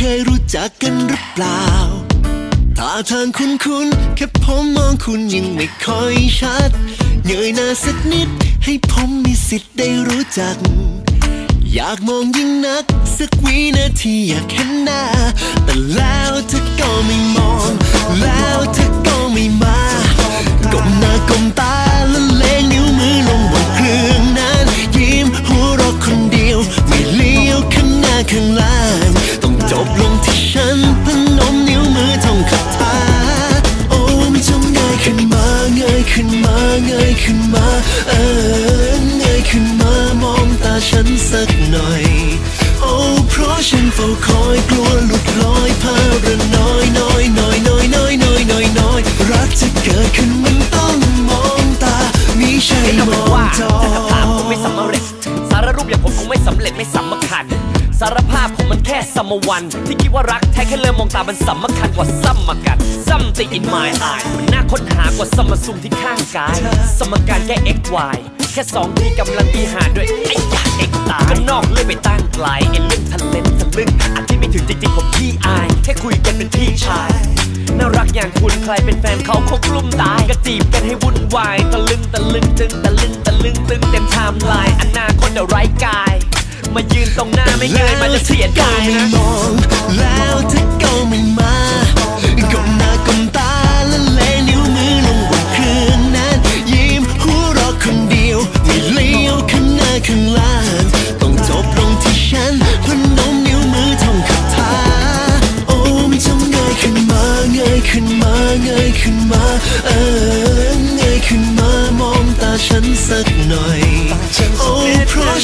เคยรู้จักกันหรือเปล่าท่าทางคุ้นๆแค่ผมมองคุณยังไม่ค่อยชัดเงยหน้าสักนิด ให้ผมมีสิทธิ์ได้รู้จัก อยากมองยิ่งนัก สักวินาทีอยากเห็นหน้า แต่แล้วเธอ จบลงที่ฉันพนมนิ้วมือท่องคาถาโอ้มันจงเงยขึ้นมาเงยขึ้นมาเงยขึ้นมาเออเงยขึ้นมามองตาฉันสักหน่อย โอ้เพราะฉันเฝ้าคอยกลัวหลุดลอยพาระน้อยน้อยน้อยน้อยน้อยน้อยน้อยน้อยรักจะเกิดขึ้นมันต้องมองตามิใช่มองมบอจอถ้าถามผมไม่สำเร็จสารรูปอย่างผมคงไม่สำเร็จไม่สำคัญ สารภาพผมมันแค่สมวัน ที่คิดว่ารักแท้แค่เริ่มมองตามันสำคัญกว่าซ้ำมากัน something in my eye มันน่าค้นหากว่าสมซุมที่ข้างกาย สมการแค่ x y แค่สองที่กำลังมีหาด้วยไอ้ยา x ตายก็นอกเรื่องไปตั้งไกลไอ้เรื่องทะเลนทะลึ่งอันที่ไม่ถึงจริงๆผมพี่อาย แค่คุยกันเป็นพี่ชายน่ารักอย่างคุณใครเป็นแฟนเขาคงกลุ้มตายก็จีบกันให้วุ่นวายตะลึงตะลึงตึงตะลึงตะลึงตึงเต็มไทม์ไลน์อนาคตเดี๋ยวไร้กาย มายืนตรงหน้าไม่เงยมันจะเสียดายไม่นะมองแล้วเธอก็ไม่มาก้มหน้าก้มตาและเลนิ้วมือลงบนเครื่องนั้น ยิ้มหัวเราะคนเดียวไม่เลี้ยวข้างหน้าข้างล่างต้องจบลงที่ฉันพนมนิ้วมือท่องคาถาโอ้ไม่จงเงยขึ้นมาเงยขึ้นมาเงยขึ้นมาเออเงยขึ้นมามองตาฉันสักหน่อยโอ้เพราะ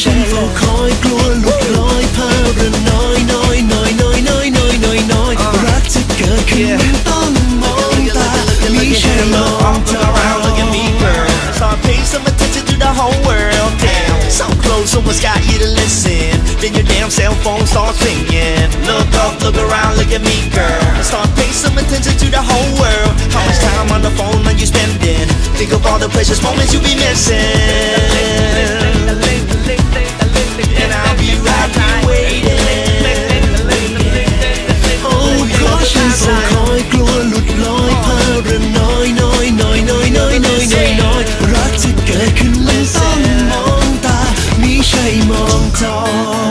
ฉันเฝ้าคอยกลัวหลุดลอยพาระน้อยน้อยน้อยน้อยน้อยน้อยน้อยน้อยรักจะเกิดขึ้นมันต้องมองตาไม่ใช่มองจอ around, look at me, girl. Start paying some attention to the whole world. Damn, so close, someone's got you to listen. Then your damn cell phone starts ringing. Look up, look around, look at me, girl. Start paying some attention to the whole world. How much time on the phone are you spending? Think of all the precious moments you be missing. Talk.